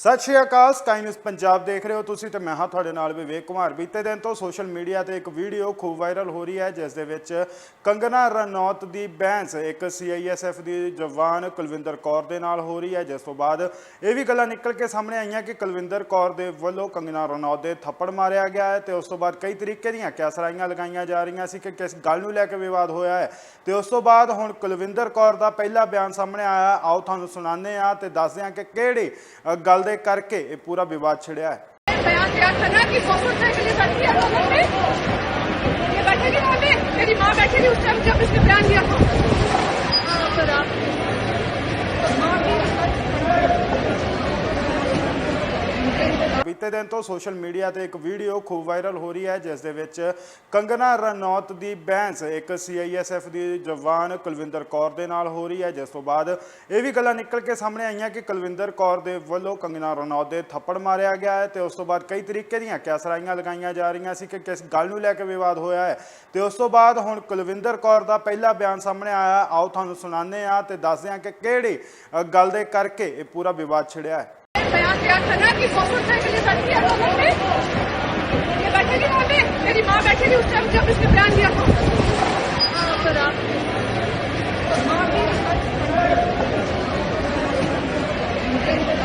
ਸਤਿ ਸ਼੍ਰੀ ਅਕਾਲ ਸਕਾਈ ਨਿਊਜ਼ ਪੰਜਾਬ ਦੇਖ ਰਹੇ ਹੋ ਤੁਸੀਂ ਤੇ ਮੈਂ ਹਾਂ ਤੁਹਾਡੇ ਨਾਲ ਵਿਵੇਕ ਕੁਮਾਰ। ਬੀਤੇ ਦਿਨ ਤੋਂ ਸੋਸ਼ਲ ਮੀਡੀਆ ਤੇ ਇੱਕ ਵੀਡੀਓ ਖੂਬ ਵਾਇਰਲ ਹੋ ਰਹੀ ਹੈ, ਜਿਸ ਦੇ ਵਿੱਚ ਕੰਗਨਾ ਰਣੌਤ ਦੀ ਬਹਿਸ ਇੱਕ ਸੀਆਈਐਸਐਫ ਦੀ ਜਵਾਨ ਕੁਲਵਿੰਦਰ ਕੌਰ ਦੇ ਨਾਲ ਹੋ ਰਹੀ ਹੈ, ਜਿਸ ਤੋਂ ਬਾਅਦ ਇਹ ਵੀ ਗੱਲਾਂ ਨਿਕਲ ਕੇ ਸਾਹਮਣੇ ਆਈਆਂ ਕਿ ਕੁਲਵਿੰਦਰ ਕੌਰ ਦੇ ਵੱਲੋਂ ਕੰਗਨਾ ਰਣੌਤ ਦੇ ਥੱਪੜ ਮਾਰਿਆ ਗਿਆ ਹੈ ਤੇ ਉਸ ਤੋਂ ਬਾਅਦ ਕਈ ਤਰੀਕੇ ਦੀਆਂ ਕਿਆਸਰਾਈਆਂ ਲਗਾਈਆਂ ਜਾ ਰਹੀਆਂ ਸੀ ਕਿ ਕਿਸ ਗੱਲ ਨੂੰ ਲੈ ਕੇ ਵਿਵਾਦ ਹੋਇਆ ਹੈ। ਤੇ ਉਸ ਤੋਂ ਬਾਅਦ ਹੁਣ ਕੁਲਵਿੰਦਰ ਕੌਰ ਦਾ ਪਹਿਲਾ ਬਿਆਨ ਸਾਹਮਣੇ ਆਇਆ, ਆਓ ਤੁਹਾਨੂੰ ਸੁਣਾਉਂਦੇ ਹਾਂ ਤੇ ਦੱਸਦੇ ਹਾਂ ਕਿ ਕਿਹੜੀ ਗੱਲ ਦੇ ਕਰਕੇ ਇਹ ਪੂਰਾ ਵਿਵਾਦ ਛਿੜਿਆ ਹੈ बयान दिया था ना कि मोटरसाइकिल बैठी है लोगों पे ये बैठे नहीं वहाँ पे मेरी माँ बैठी थी उस टाइम जब इसने बयान दिया था ਬੀਤੇ ਦਿਨ ਤੋਂ ਸੋਸ਼ਲ ਮੀਡੀਆ ਤੇ ਇੱਕ ਵੀਡੀਓ ਖੂਬ ਵਾਇਰਲ ਹੋ ਰਹੀ ਹੈ, ਜਿਸ ਦੇ ਵਿੱਚ ਕੰਗਨਾ ਰਣੌਤ ਦੀ ਬਹਿਸ ਇੱਕ ਸੀਆਈਐਸਐਫ ਦੀ ਜਵਾਨ ਕੁਲਵਿੰਦਰ ਕੌਰ ਦੇ ਨਾਲ ਹੋ ਰਹੀ ਹੈ। ਜਿਸ ਤੋਂ ਬਾਅਦ ਇਹ ਵੀ ਗੱਲਾਂ ਨਿਕਲ ਕੇ ਸਾਹਮਣੇ ਆਈਆਂ ਕਿ ਕੁਲਵਿੰਦਰ ਕੌਰ ਦੇ ਵੱਲੋਂ ਕੰਗਨਾ ਰਣੌਤ ਦੇ ਥੱਪੜ ਮਾਰਿਆ ਗਿਆ ਹੈ ਤੇ ਉਸ ਤੋਂ ਬਾਅਦ ਕਈ ਤਰੀਕੇ ਦੀਆਂ ਕਿਆਸਰਾਈਆਂ ਲਗਾਈਆਂ ਜਾ ਰਹੀਆਂ ਸੀ ਕਿ ਕਿਸ ਗੱਲ ਨੂੰ ਲੈ ਕੇ ਵਿਵਾਦ ਹੋਇਆ ਹੈ। ਤੇ ਉਸ ਤੋਂ ਬਾਅਦ ਹੁਣ ਕੁਲਵਿੰਦਰ ਕੌਰ ਦਾ ਪਹਿਲਾ ਬਿਆਨ ਸਾਹਮਣੇ ਆਇਆ। ਆਓ ਤੁਹਾਨੂੰ ਸੁਣਾਉਂਦੇ ਆ ਤੇ ਦੱਸਦੇ ਆ ਕਿ ਕਿਹੜੀ ਗੱਲ ਦੇ ਕਰਕੇ ਇਹ ਪੂਰਾ ਵਿਵਾਦ ਛਿੜਿਆ ਹੈ। ਬਿਆਨ ਦਿਆ ਥਾ ਨਾ ਕਿ Mogę cię już żebyśmy brali jako... A, teraz.